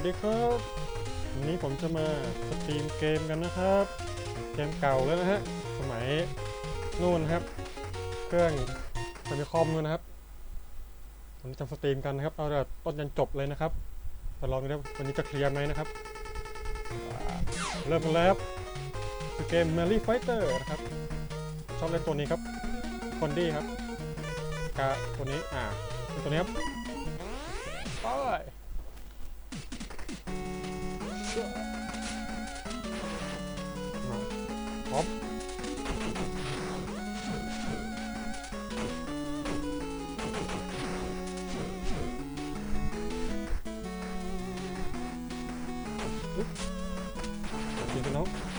วัสดีครับ วันนี้ผมจะมาสตรีมเกมกันนะครับ เกมเก่าแล้วนะฮะ สมัยนู่นครับ เครื่องเฟมิคอมนู่นนะครับวันนี้จะสตรีมกันนะครับ เอาแต่ต้นยันจบเลยนะครับมาลองดูนะวันนี้จะเคลียร์ไหมนะครับ เริ่มกันแล้วครับคือเกม m a r y Fighter นะครับ ชอบเล่นตัวนี้ครับ คนดี้ครับกาตัวนี้ อ่าตัวนี้ครับ อุ๊ยกิ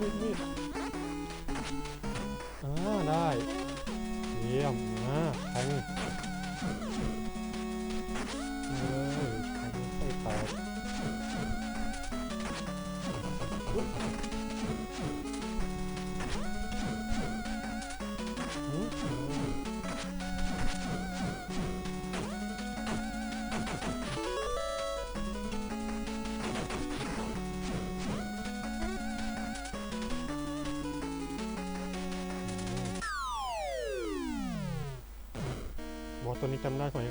มีดมีดมีดอ่าได้ เยี่ยมนะแทงเ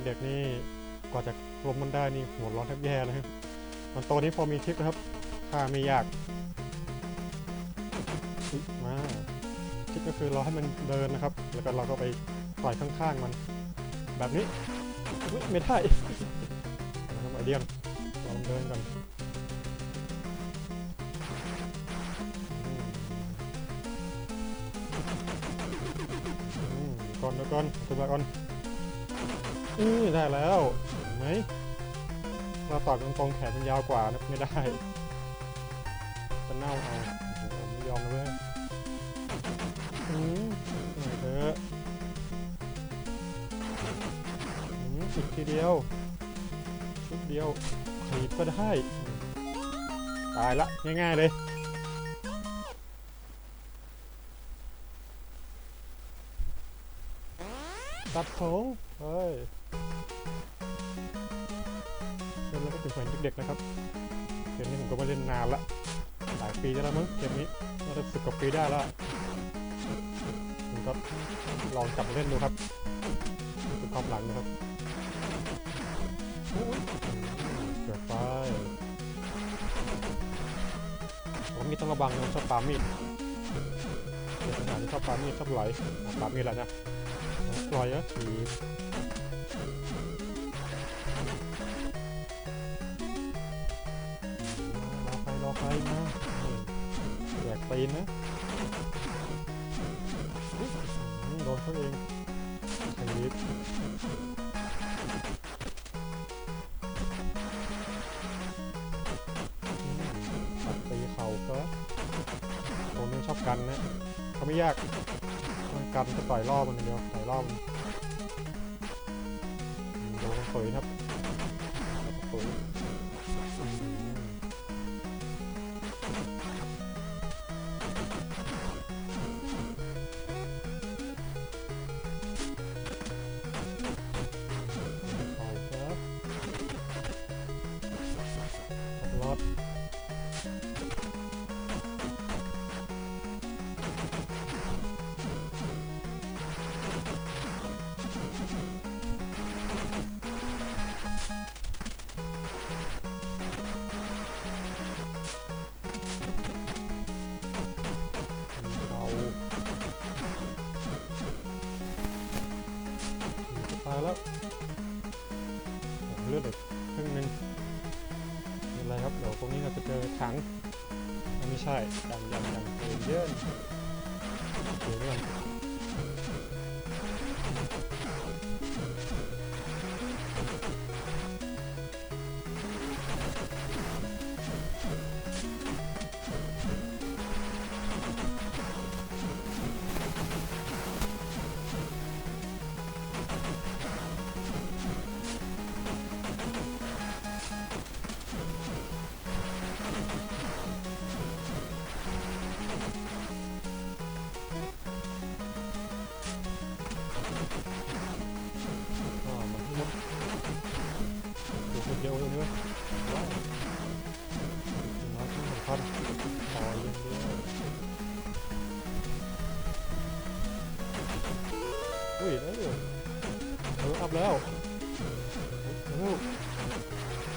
เด็กๆนี่กว่าจะล้มมันได้นี่หัวร้อนแทบแย่นะครับมันตัวนี้พอมีทริกนะครับฆ่าไม่ยากมาทริกก็คือเราให้มันเดินนะครับ แล้วก็เราก็ไปต่อยข้างๆมัน แบบนี้ไม่ได้ทำไอเดียนลองเดินก่อนก่อนเดี๋ยวก่อนตัวก่อน อือได้แล้วเห็นไหมเราต่อยตรงๆแขนมันยาวกว่านะไม่ได้จะเน่าเอาไม่ยอมเว้ยอืมหน่อยเถอะอืมอีกทีเดียวชุดเดียวขีดก็ได้ ตายละ ง่ายๆเลย นี้น่าจะสิบกว่าปีได้แล้วผมก็ลองจับมาเล่นดูครับนี่คือความหลังนะครับเกิดไฟผมมีต้องระวังนะชอบปามีดขนาดที่ชอบปามีดชอบไหลปามีดแล้วนะปล่อยนะถีบ ตีนนะโดนเขาเองถีบอืมตัดตีเข่าก็ตัวนี้กันนะเขาไม่ยากมันกันก็ต่อยรอบมันเดียวต่อยรอบมันอืมดูมันสวยครับสวย ยัง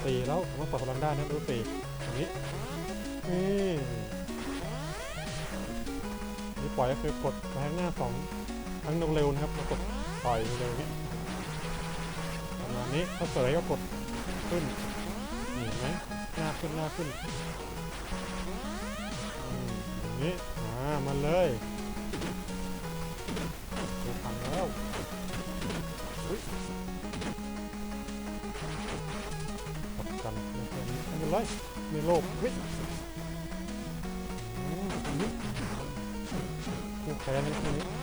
สี่แล้วผมว่าปรับพลังได้นะดูสี่อย่างนี้นี่นี่ปล่อยก็คือกดแรงหน้าสองครั้งเร็วๆนะครับแล้วกดปล่อยเร็วๆนี้ประมาณนี้ถ้าเสยก็กดขึ้นนี่เห็นไหมหน้าขึ้นหน้าขึ้นอย่างนี้มามาเลย ไม่เป็นไรมีโลกอุ้ยอืมอันนี้คู่แข่งคนนี้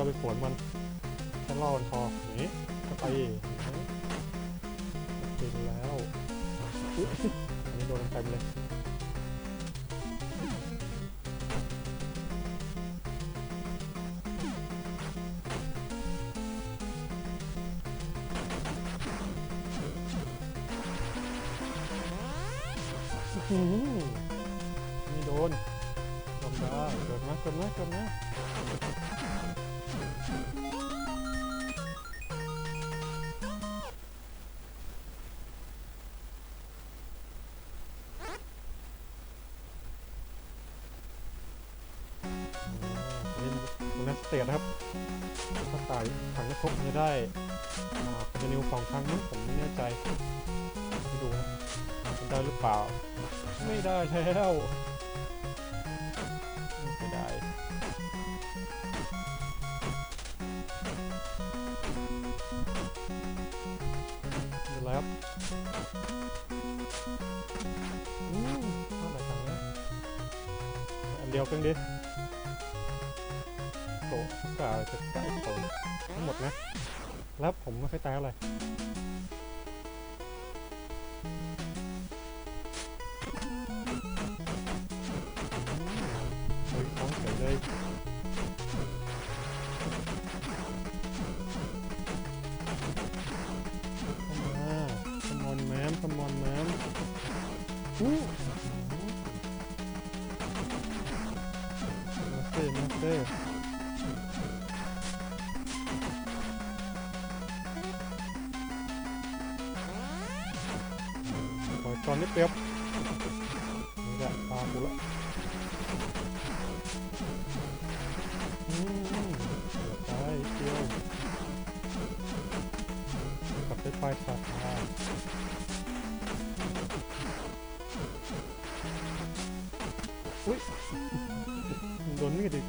ก็ไปขวนมันแค่ล่อมันพออย่างนี้ก็ไปแล้วอุ๊ยอันนี้โดนเต็มเลยไม่โดนทำได้เกิดมาเกิดมาเกิดนนี้ มันนัสเตทนะครับถ้าตายถังไม่ครบจะได้อ่าคอนติเนียสองครั้งมั้งผมไม่แน่ใจไปดูนะได้หรือเปล่า ไม่ได้แล้ว อันเดียวกันดิโตกาจะใกล้โตทั้งหมดนะ แล้วผมไม่ค่อยตายอะไร สภาอุ้ยโดนมีดอีก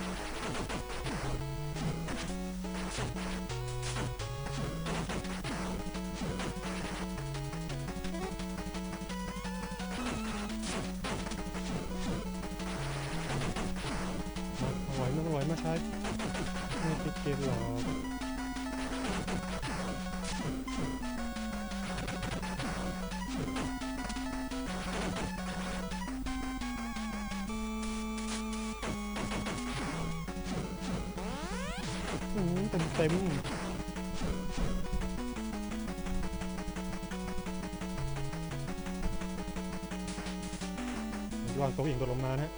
ต๊ะอิงตัวลงมานะฮะ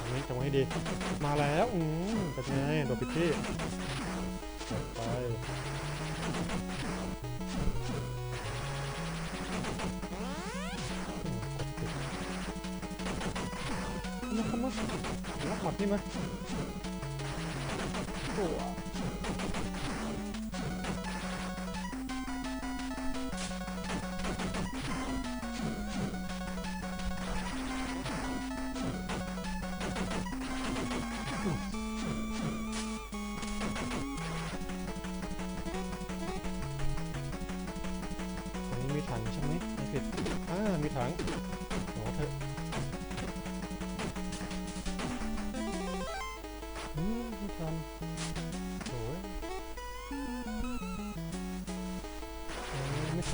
อันนี้จังหวะให้ดี มาแล้วอืมเป็นไงโดดพิตี้ไปอืมกดปิดมาเข้ามารับหมัดนี่มาโอ้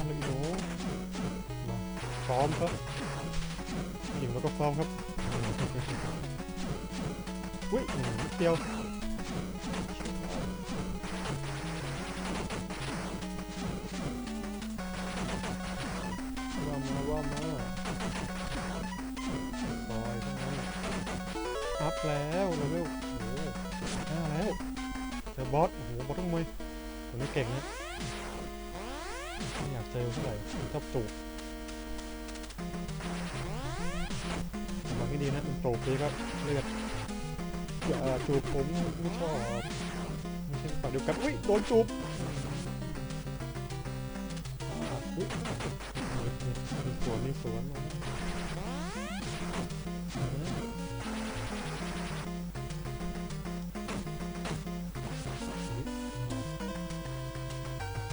ยไม่ทันเลยอีหนูมาซ้อมครับหญิงแล้วก็ซ้อมครับอุ้ยเดียวว่ามาว่ามาซอยทั้งนั้นอัพแล้วเลเวโอ้โหห้าแล้วเจอบอสโอ้โหบอสต้องมวยตัวนี้เก่งนะ เจอเท่าไหร่ชอบจูบระวังให้ดีนะมันจูบดีครับเลือดอย่าจูบผมไม่ชอบไม่ใช่ฝั่งเดียวกันอุ้ยโดนจูบอุ้ยมีสวนมีสวน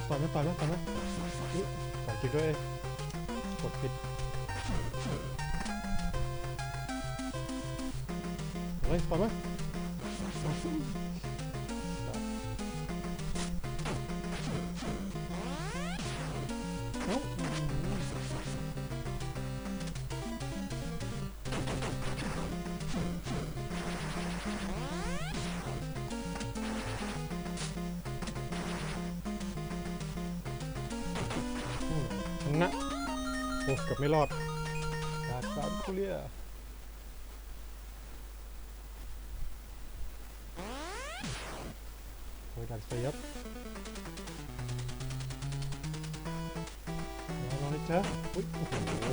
ต่อยไหมต่อยไหมต่อยไหม จริงด้วยกดผิดเฮ้ยต่อยไหมเเจ้ะอุ้ยโอ้โห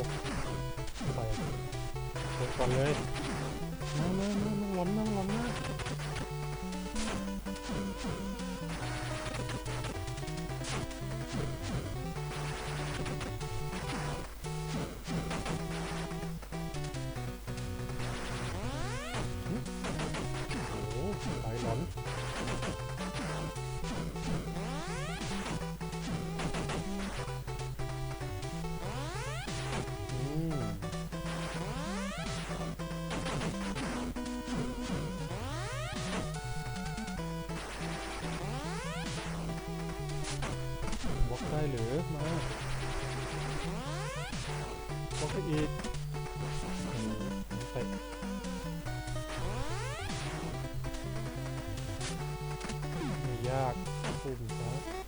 ไปเปิดก่อนเลยมามามามาหล้อมนะหล้อมนะ ไม่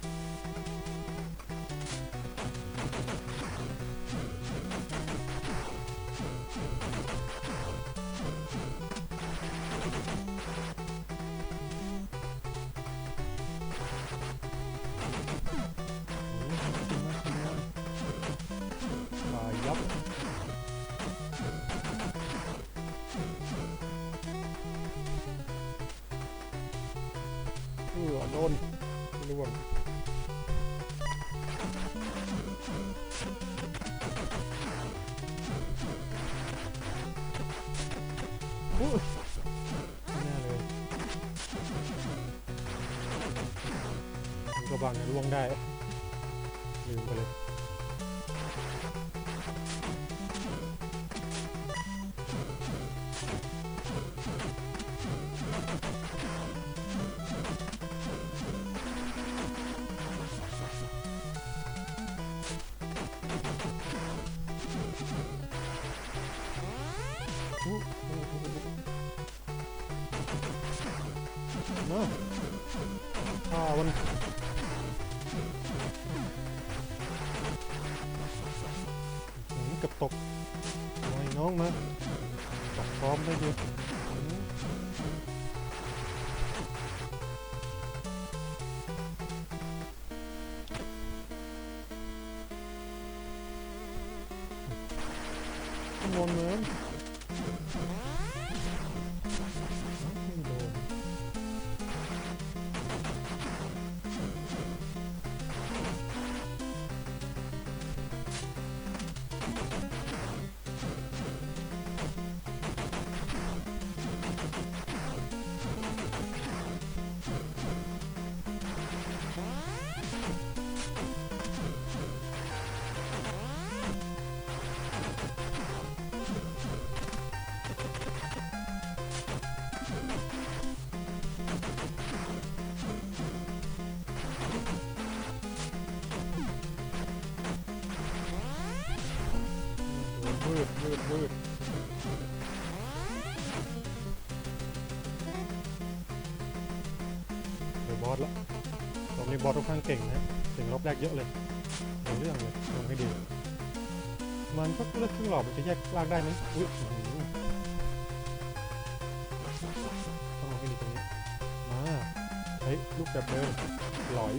มันก็บังล่วงได้ลืมไปเลย บอบนี้บอสค่อนข้างเก่งนะเก่งรอบแรกเยอะเลยเอาเรื่องเลยทำให้ดี มันก็เลือกครึ่งหลอดมันจะแยกลากได้ไหมอุ้ยอื้องมอต้องลงให้ดีตรงนี้มาเฮ้ยลูกแบบเดิมหลอย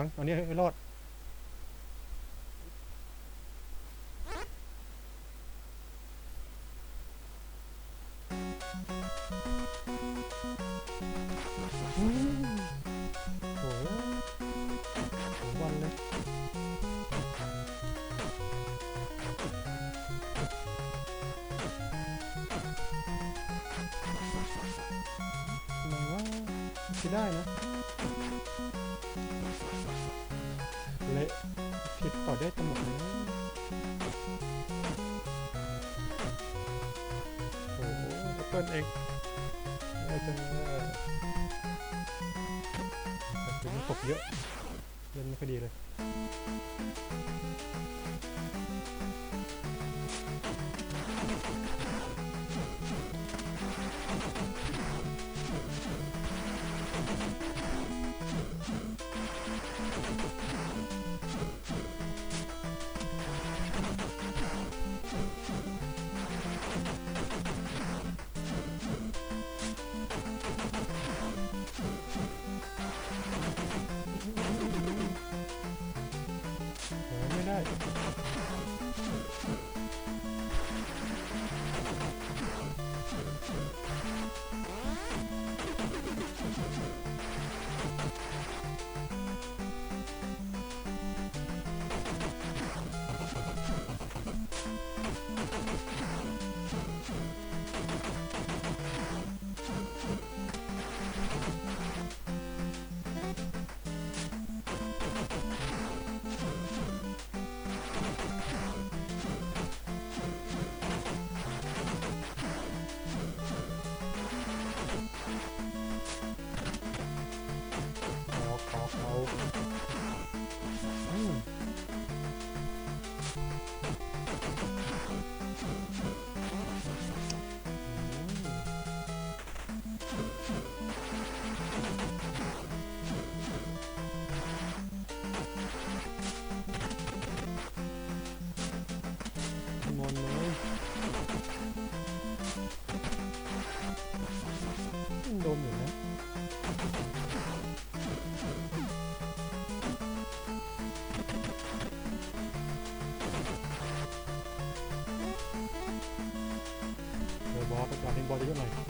ขัง เอานี้ให้รอด โหแอปเปิ้ลเองได้จังเลยแต่ถึงตกเยอะเล่นไม่ค่อยดีเลย นเลยโดนอยู่นะเดี๋ยวบอสอยากเห็นบอสเยอะๆหน่อย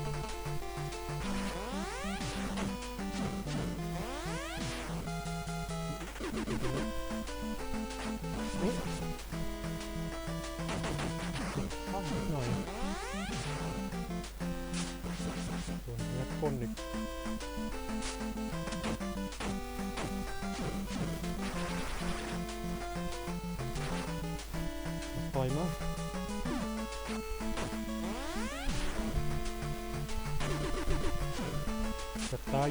จะตา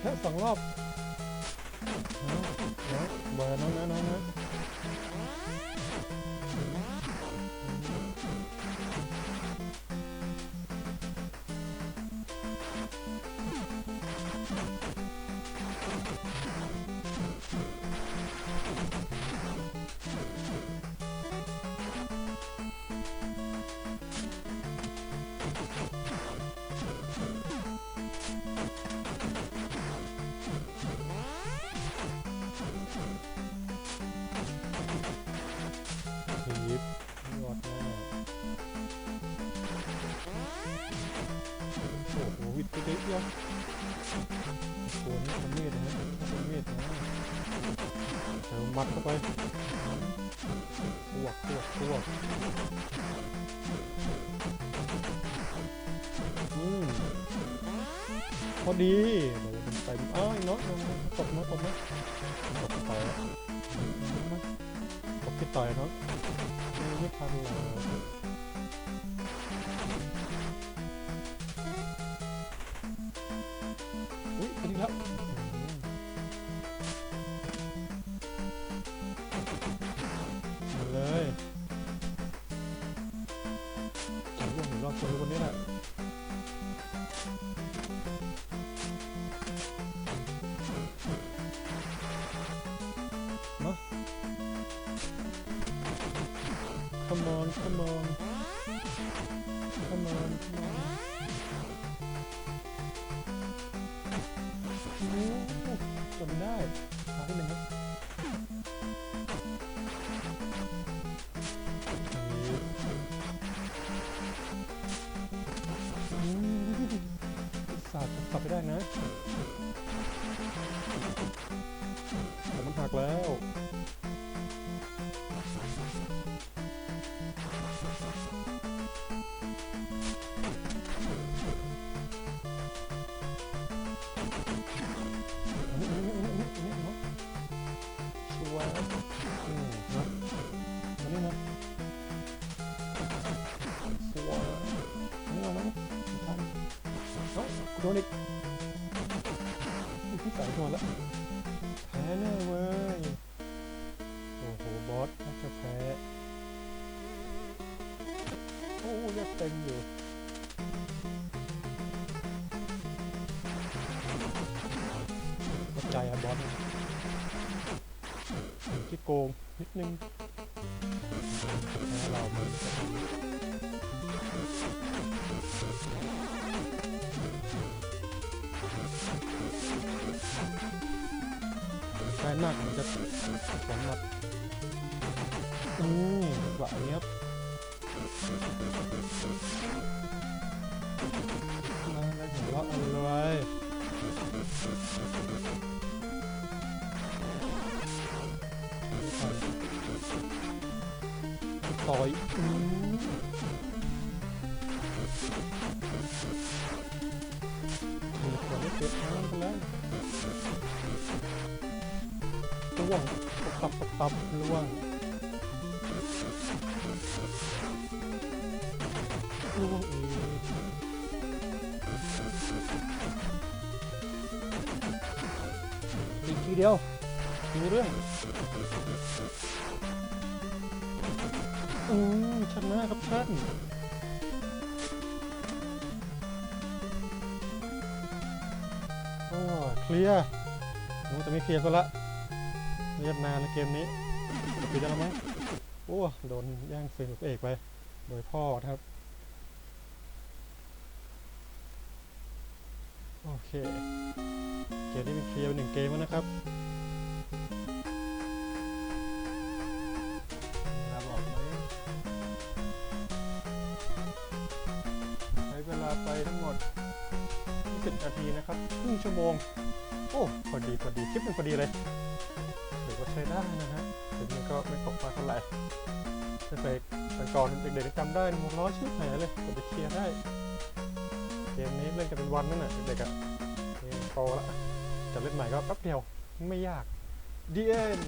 แค่สองรอบ เดียวโอ้โหนี่ทำมีดนะทำมีดนะเอามัดเข้าไปพวกพวกพวกอืมพอดีโดนเต็มอ้าวไอ้น็อตเอามาตบมาตบมตบไปแล้วมาตบที่ต่อยน็อตไม่ทันหรอ come on come on โดนอีกอุ๊ยใส่ตัวแล้วแพ้แน่เว้ย โอ้โห บอสน่าจะแพ้ โอ้เลือดเต็มอยู่เข้าใจอะบอสขี้โกง นิดนึงแล้เรามัน ใช่มากมันจะสำหรับอืมหวะนี้ครับมาแล้วหัวเราะอะไรต่อยอ เก็บน้ำไปแล้วล่วงตับตบตบล่วงล่วงอีกอีกทีเดียวมีเรื่องอืมชนะครับท่าน เคลียร์โอ้แต่ไม่เคลียร์ซะละเรียบนานนเกมนี้ปิดได้แล้วมั้งโอ้โดนแย่งฟิล์มเอกไป โดยพ่อครับ โอเค เกมนี้เป็นเคลียร์หนึ่งเกมแล้วนะครับ พอดีคลิปเดีเลยถือว่าใช้ได้นะฮะถึงมันก็ไม่ตกปลาเท่าไหร่ถ้าเคยแต่ก่อนเด็กๆจำได้นมุมล้อชิบหายเลยก็จะเคลียร์ได้ เกมนี้เล่นกันเป็นวันนั่นแหละเด็กๆอะเกมโตละจะเล่นใหม่ก็แป๊บเดียวไม่ยากดีเอ็น